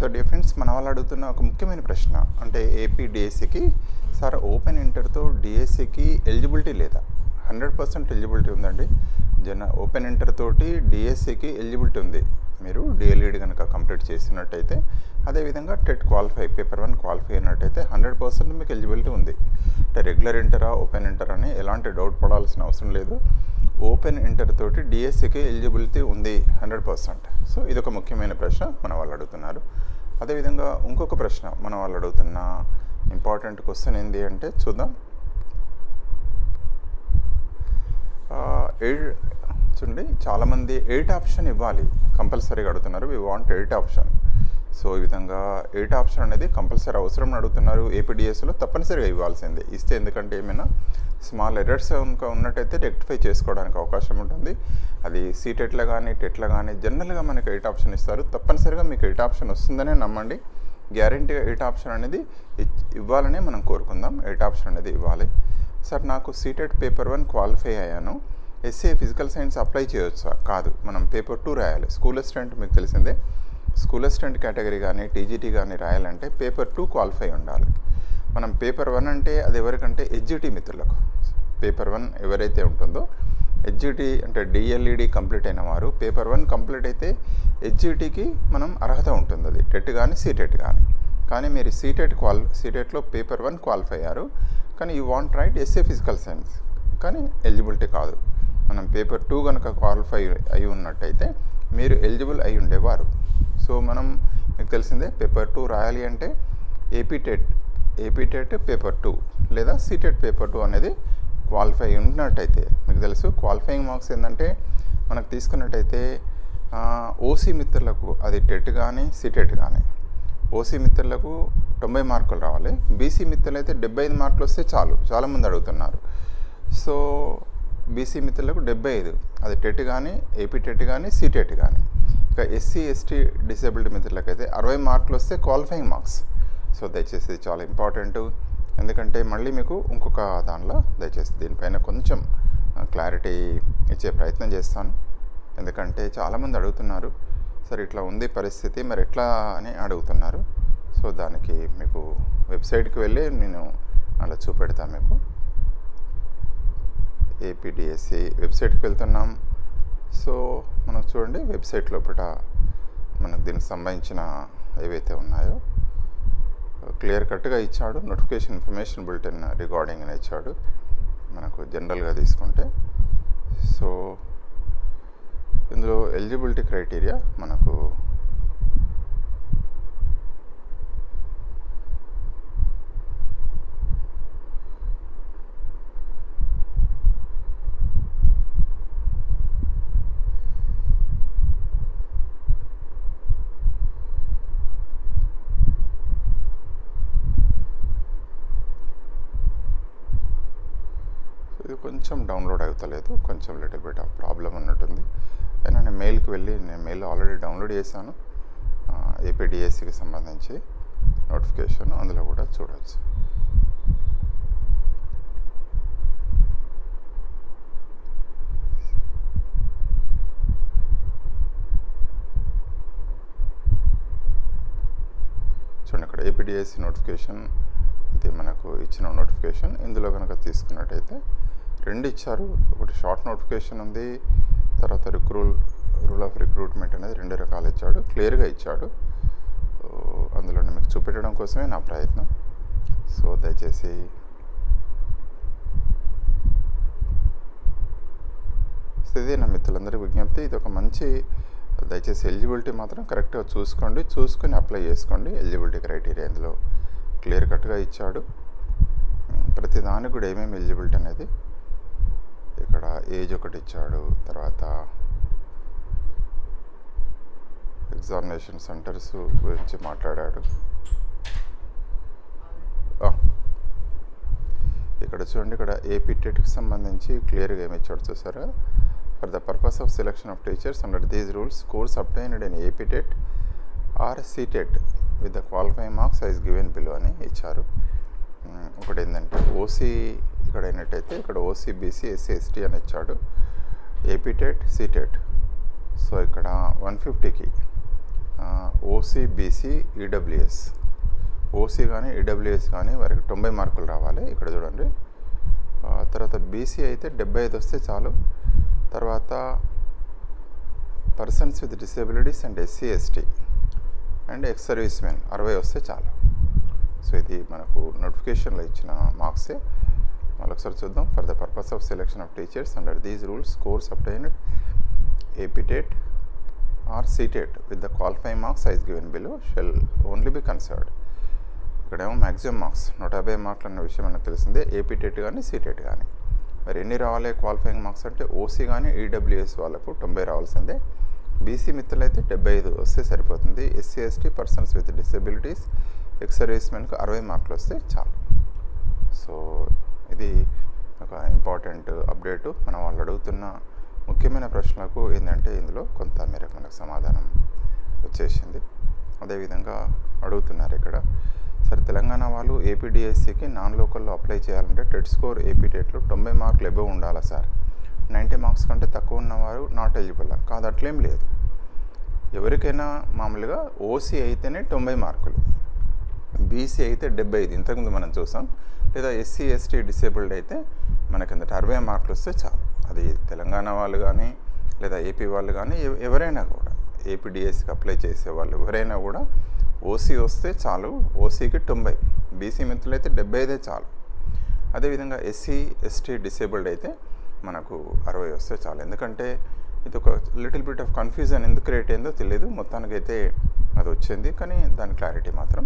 So difference మన వాళ్ళు అడుగుతున్న ఒక ముఖ్యమైన ప్రశ్న అంటే ఏపీ డిఎస్సికి సార్ ఓపెన్ ఇంటర్తో డిఎస్సికి ఎలిజిబిలిటీ లేదా? హండ్రెడ్ పర్సెంట్ ఎలిజిబిలిటీ ఉందండి. జన ఓపెన్ ఇంటర్ తోటి డిఎస్సికి ఎలిజిబిలిటీ ఉంది. మీరు డిఎల్ఈడి కనుక కంప్లీట్ చేసినట్టయితే అదేవిధంగా TET qualify paper one qualify అయినట్టయితే హండ్రెడ్ పర్సెంట్ మీకు ఎలిజిబిలిటీ ఉంది. అంటే రెగ్యులర్ ఇంటరా ఓపెన్ ఇంటర్ అని ఎలాంటి డౌట్ పడాల్సిన అవసరం లేదు. ఓపెన్ ఇంటర్ తోటి డిఎస్సికి ఎలిజిబిలిటీ ఉంది హండ్రెడ్ పర్సెంట్. సో ఇది ఒక ముఖ్యమైన ప్రశ్న మన వాళ్ళు అడుగుతున్నారు. అదేవిధంగా ఇంకొక ప్రశ్న మన వాళ్ళు అడుగుతున్న ఇంపార్టెంట్ క్వశ్చన్ ఏంటి అంటే చూద్దాం. ఎయిట్ చూడండి చాలామంది ఎయిట్ ఆప్షన్ ఇవ్వాలి. కంపల్సరీగా అడుగుతున్నారు. We want eight option so ఈ విధంగా ఎయిట్ ఆప్షన్ అనేది కంపల్సరీ అవసరం అడుగుతున్నారు. ఏపీడిఎస్లో తప్పనిసరిగా ఇవ్వాల్సిందే. ఇస్తే ఎందుకంటే ఏమైనా స్మాల్ ఎర్రర్స్ ఇంకా ఉన్నట్టయితే రెక్టిఫై చేసుకోవడానికి అవకాశం ఉంటుంది. అది సీటెట్లో కానీ టెట్లో కానీ జనరల్గా మనకి ఎయిట్ ఆప్షన్ ఇస్తారు. తప్పనిసరిగా మీకు ఎయిట్ ఆప్షన్ వస్తుందనే నమ్మండి. గ్యారంటీగా ఎయిట్ ఆప్షన్ అనేది ఇవ్వాలని ఇవ్వాలనే మనం కోరుకుందాం. ఎయిట్ ఆప్షన్ అనేది ఇవ్వాలి. సార్ నాకు సీటెట్ పేపర్ వన్ క్వాలిఫై అయ్యాను. ఎస్ఏ ఫిజికల్ సైన్స్ అప్లై చేయొచ్చా? కాదు. మనం పేపర్ టూ రాయాలి. స్కూల్ అసిస్టెంట్ మీకు తెలిసిందే. స్కూల్ అసిస్టెంట్ కేటగిరీ కానీ టీజీటీ కానీ రాయాలంటే పేపర్ టూ క్వాలిఫై ఉండాలి. మనం పేపర్ వన్ అంటే అది ఎవరికంటే హెచ్జిటి మిత్రులకు. పేపర్ వన్ ఎవరైతే ఉంటుందో హెచ్జిటి అంటే డిఎల్ఈడి కంప్లీట్ అయిన వారు పేపర్ వన్ కంప్లీట్ అయితే హెచ్జిటికి మనం అర్హత ఉంటుంది. అది టెట్ కానీ సీటెట్ కానీ కానీ మీరు సీటెట్ క్వాల్ సీటెట్లో పేపర్ వన్ క్వాలిఫై అయ్యారు. కానీ you want right SA physical science. కానీ ఎలిజిబిలిటీ కాదు. మనం పేపర్ టూ కనుక క్వాలిఫై అయి ఉన్నట్టయితే మీరు ఎలిజిబుల్ అయి ఉండేవారు. సో మనం మీకు తెలిసిందే పేపర్ టూ రాయాలి అంటే AP TET AP TET paper two లేదా సీటెట్ పేపర్ టూ అనేది క్వాలిఫై ఉన్నట్టయితే మీకు తెలుసు క్వాలిఫైయింగ్ మార్క్స్ ఏంటంటే మనకు తీసుకున్నట్టయితే ఓసీ మిత్రులకు అది టెట్ కానీ సీటెట్ కానీ ఓసీ మిత్రులకు తొంభై మార్కులు రావాలి. బీసీ మిత్రులు అయితే డెబ్బై ఐదు మార్కులు వస్తే చాలు. చాలామంది అడుగుతున్నారు. సో బీసీ మిత్రులకు డెబ్బై ఐదు. అది టెట్ కానీ ఏపీ టెట్ కానీ సీటెట్ కానీ ఇక ఎస్సీ ఎస్టీ డిసేబిలిటీ మిత్రులకైతే అరవై మార్కులు వస్తే క్వాలిఫైయింగ్ మార్క్స్ సో దయచేసి ఇది చాలా ఇంపార్టెంట్. ఎందుకంటే మళ్ళీ మీకు ఇంకొక దానిలో దయచేసి దీనిపైన కొంచెం క్లారిటీ ఇచ్చే ప్రయత్నం చేస్తాను. ఎందుకంటే చాలామంది అడుగుతున్నారు సరే ఇట్లా ఉంది పరిస్థితి మరి ఎట్లా? అని అడుగుతున్నారు. సో దానికి మీకు వెబ్సైట్కి వెళ్ళి నేను అలా చూపెడతాను మీకు. ఏపీడిఎస్సి వెబ్సైట్కి వెళ్తున్నాం. సో మనం చూడండి వెబ్సైట్ లోపల మనకు దీనికి సంబంధించిన ఏవైతే ఉన్నాయో క్లియర్ కట్గా ఇచ్చాడు. నోటిఫికేషన్ ఇన్ఫర్మేషన్ బులెటిన్ రికార్డింగ్ అని ఇచ్చాడు. మనకు జనరల్గా తీసుకుంటే. సో ఇందులో ఎలిజిబిలిటీ క్రైటీరియా మనకు ఇది కొంచెం డౌన్లోడ్ అవుతలేదు కొంచెం లిటిల్ బిట్ ఆఫ్ ప్రాబ్లం ఉన్నట్టుంది అయినా నేను మెయిల్కి వెళ్ళి నేను మెయిల్ ఆల్రెడీ డౌన్లోడ్ చేశాను. ఏపీడిఎస్సికి సంబంధించి నోటిఫికేషన్ అందులో కూడా చూడవచ్చు చూడండి ఇక్కడ ఏపీడిఎస్సి నోటిఫికేషన్ ఇది మనకు ఇచ్చిన నోటిఫికేషన్ ఇందులో కనుక తీసుకున్నట్టయితే రెండు ఇచ్చారు. ఒకటి షార్ట్ నోటిఫికేషన్ ఉంది. తర్వాత రిక్రూల్ రూల్ ఆఫ్ రిక్రూట్మెంట్ అనేది రెండు రకాలు ఇచ్చాడు. క్లియర్గా ఇచ్చాడు. అందులో మీకు చూపెట్టడం కోసమే నా ప్రయత్నం. సో దయచేసి సో నా మిత్రులందరికీ విజ్ఞప్తి. ఇది ఒక మంచి దయచేసి ఎలిజిబిలిటీ మాత్రం కరెక్ట్గా చూసుకోండి. చూసుకొని అప్లై చేసుకోండి. ఎలిజిబిలిటీ క్రైటీరియా ఇందులో క్లియర్ కట్గా ఇచ్చాడు. ప్రతి దానికి కూడా ఏమేమి ఎలిజిబిలిటీ అనేది ఇక్కడ ఏజ్ ఒకటి ఇచ్చాడు. తర్వాత ఎగ్జామినేషన్ సెంటర్స్ గురించి మాట్లాడాడు. ఇక్కడ చూడండి ఇక్కడ ఏపీ టెట్కి సంబంధించి క్లియర్గా ఏమి ఇచ్చాడు చూసారా? For the purpose of selection of teachers under these rules scores obtained in AP TET or CTET with the qualify marks is given below అని ఇచ్చారు. ఒకటి ఏంటంటే ఓసీ ఇక్కడ అయినట్టయితే ఇక్కడ ఓసీ బీసీ ఎస్సీ ఎస్టీ అని ఇచ్చాడు. ఏపీ టెట్ సీటెట్ సో ఇక్కడ వన్ ఫిఫ్టీకి ఓసీ బీసీ ఈడబ్ల్యూఎస్ ఓసీ కానీ ఈడబ్ల్యూఎస్ కానీ వారికి తొంభై మార్కులు రావాలి ఇక్కడ చూడండి. తర్వాత బీసీ అయితే డెబ్బై ఐదు వస్తే చాలు. తర్వాత persons with disabilities and SC ST and ex service men అరవై వస్తే చాలు. సో ఇది మనకు నోటిఫికేషన్లో ఇచ్చిన మార్క్సే మరొకసారి చూద్దాం. For the purpose of selection of teachers under these rules scores obtained APTET or CTET with the qualifying marks as given below shall only be considered ఇక్కడేమో మ్యాక్సిమం మార్క్స్ నూట యాభై మార్కులు అన్న విషయం మనకు తెలిసిందే. ఏపీటెట్ కానీ సీటెట్ కానీ మరి ఎన్ని రావాలి క్వాలిఫైయింగ్ మార్క్స్ అంటే ఓసీ కానీ ఈడబ్ల్యూఎస్ వాళ్ళకు తొంభై రావాల్సిందే. బీసీ మిత్రులు అయితే డెబ్బై ఐదు వస్తే సరిపోతుంది. SC ST persons with disabilities ex సర్వీస్మెన్కు అరవై మార్కులు వస్తే చాలు. సో ఇది ఒక ఇంపార్టెంట్ అప్డేటు మన వాళ్ళు అడుగుతున్న ముఖ్యమైన ప్రశ్నలకు ఏంటంటే ఇందులో కొంత మేరకు మనకు సమాధానం వచ్చేసింది. అదేవిధంగా అడుగుతున్నారు ఇక్కడ సరే తెలంగాణ వాళ్ళు ఏపీడిఎస్సికి నాన్ లోకల్లో అప్లై చేయాలంటే టెట్ స్కోర్ ఏపీ టెట్లో తొంభై మార్కులు ఎబో ఉండాలా సార్? నైంటీ మార్క్స్ కంటే తక్కువ ఉన్నవారు నాట్ ఎలిజిబుల్ కాదు అట్లేం లేదు. ఎవరికైనా మామూలుగా ఓసీ అయితేనే తొంభై మార్కులు బీసీ అయితే డెబ్బై ఐదు. ఇంతకుముందు మనం చూసాం లేదా ఎస్సీ ఎస్టీ డిసేబుల్డ్ అయితే మనకి అంతటి అరవై మార్కులు వస్తే చాలు. అది తెలంగాణ వాళ్ళు కానీ లేదా ఏపీ వాళ్ళు కానీ ఎవరైనా కూడా ఏపీడిఎస్కి అప్లై చేసే వాళ్ళు ఎవరైనా కూడా ఓసీ వస్తే చాలు ఓసీకి తొంభై బీసీ మిత్రులు అయితే డెబ్బై అయితే చాలు. అదేవిధంగా ఎస్సీ ఎస్టీ డిసేబుల్డ్ అయితే మనకు అరవై వస్తే చాలు. ఎందుకంటే ఇది ఒక లిటిల్ బిట్ ఆఫ్ కన్ఫ్యూజన్ ఎందుకు క్రియేట్ అయిందో తెలియదు మొత్తానికైతే అది వచ్చింది. కానీ దాని క్లారిటీ మాత్రం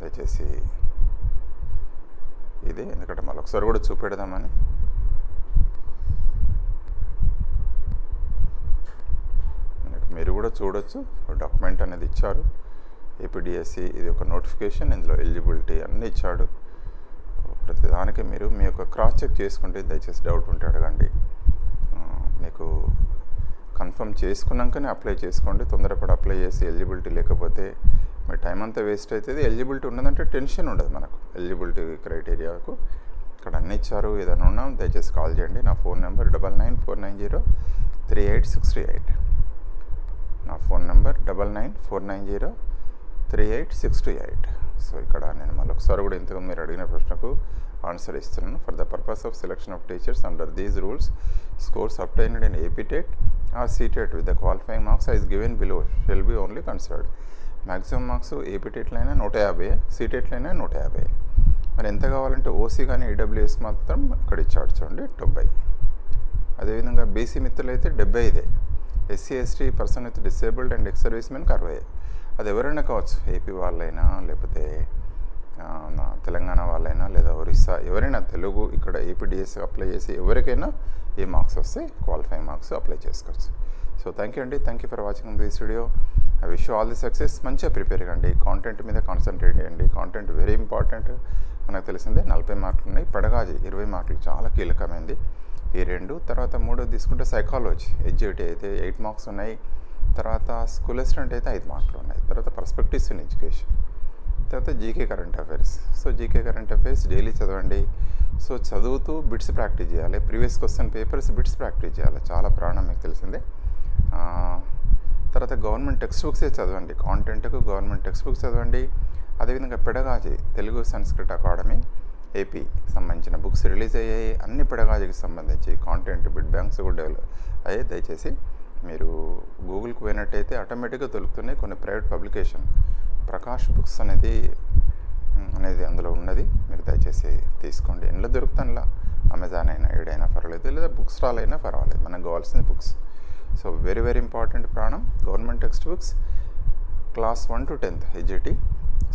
దయచేసి ఇది. ఎందుకంటే మళ్ళీ ఒకసారి కూడా చూపెడదామని. మీరు కూడా చూడొచ్చు. డాక్యుమెంట్ అనేది ఇచ్చారు. ఏపీడిఎస్సి ఇది ఒక నోటిఫికేషన్. ఇందులో ఎలిజిబిలిటీ అన్నీ ఇచ్చాడు. ప్రతిదానికి మీరు మీ యొక్క క్రాస్ చెక్ చేసుకుంటే దయచేసి డౌట్ ఉంటే అడగండి. మీకు కన్ఫర్మ్ చేసుకున్నాకనే అప్లై చేసుకోండి. తొందరపడి అప్లై చేసి ఎలిజిబిలిటీ లేకపోతే మరి టైం అంతా వేస్ట్ అవుతుంది ఎలిజిబిలిటీ ఉన్నదంటే టెన్షన్ ఉండదు మనకు. ఎలిజిబిలిటీ క్రైటీరియాకు ఇక్కడ అన్ని ఇచ్చారు. ఏదైనా ఉన్నా దయచేసి కాల్ చేయండి. నా phone number double nine four nine zero three eight six three eight నా phone number double nine four nine zero three eight six two eight so ఇక్కడ నేను మళ్ళీ ఒకసారి కూడా ఇంతకు మీరు అడిగిన ప్రశ్నకు ఆన్సర్ ఇస్తున్నాను. For the purpose of selection of teachers under these rules scores obtained in AP TET or CTET with the qualifying marks is given below shall be only considered maximum marks ఏపీటెట్లో అయినా నూట యాభై సీటెట్లో అయినా నూట యాభై. మరి ఎంత కావాలంటే ఓసీ కానీ ఈడబ్ల్యూఎస్ మాత్రం ఇక్కడ ఇచ్చాడు చూడండి డెబ్బై. అదేవిధంగా బీసీ మిత్రులు అయితే డెబ్బై ఐదే. SC ST person with disabled and ex service మెన్కి అరవై. అది ఎవరైనా కావచ్చు ఏపీ వాళ్ళైనా లేకపోతే తెలంగాణ వాళ్ళైనా లేదా ఒరిస్సా ఎవరైనా తెలుగు ఇక్కడ ఏపీడిఎస్ అప్లై చేసి ఎవరికైనా ఏ మార్క్స్ వస్తే క్వాలిఫై మార్క్స్ అప్లై చేసుకోవచ్చు. సో థ్యాంక్ యూ అండి. Thank you for watching this video I wish all the success మంచిగా ప్రిపేర్ కండి కాంటెంట్ మీద కాన్సన్ట్రేట్ చేయండి. కాంటెంట్ వెరీ ఇంపార్టెంట్ మనకు తెలిసిందే నలభై మార్కులు ఉన్నాయి. పడగాజి ఇరవై మార్కులు చాలా కీలకమైంది. ఈ రెండు తర్వాత మూడోది తీసుకుంటే సైకాలజీ ఎడ్జిటీ అయితే ఎయిట్ మార్క్స్ ఉన్నాయి. తర్వాత స్కూల్ అసిస్టెంట్ అయితే ఐదు మార్కులు ఉన్నాయి. తర్వాత పర్స్పెక్టివ్స్ ఇన్ ఎడ్యుకేషన్ తర్వాత GK current affairs so GK current affairs daily చదవండి. సో చదువుతూ బిట్స్ ప్రాక్టీస్ చేయాలి. Previous question papers bits practice చేయాలి. చాలా ప్రాణం మీకు తెలిసిందే. తర్వాత గవర్నమెంట్ టెక్స్ట్ బుక్సే చదవండి. కాంటెంట్కు గవర్నమెంట్ టెక్స్ట్ బుక్స్ చదవండి. అదేవిధంగా పెడగాజీ తెలుగు సంస్కృత అకాడమీ ఏపీ సంబంధించిన బుక్స్ రిలీజ్ అయ్యాయి. అన్ని పెడగాజీకి సంబంధించి కాంటెంట్ బిడ్ బ్యాంక్స్ కూడా డెవలప్ అయ్యాయి. దయచేసి మీరు గూగుల్కి పోయినట్టయితే ఆటోమేటిక్గా దొరుకుతున్నాయి. కొన్ని ప్రైవేట్ పబ్లికేషన్ ప్రకాష్ బుక్స్ అనేది అనేది అందులో ఉన్నది. మీరు దయచేసి తీసుకోండి. ఎండ్లో దొరుకుతానులా. అమెజాన్ అయినా ఏడైనా పర్వాలేదు. లేదా బుక్ స్టాల్ అయినా పర్వాలేదు. మనకు కావాల్సింది books. So very very important ప్రాణం. Government text books class one to tenth HGT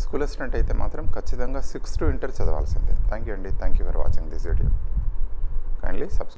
school assistant అయితే మాత్రం ఖచ్చితంగా సిక్స్ టు ఇంటర్ చదవాల్సిందే. థ్యాంక్ యూ అండి. Thank you for watching this video kindly subscribe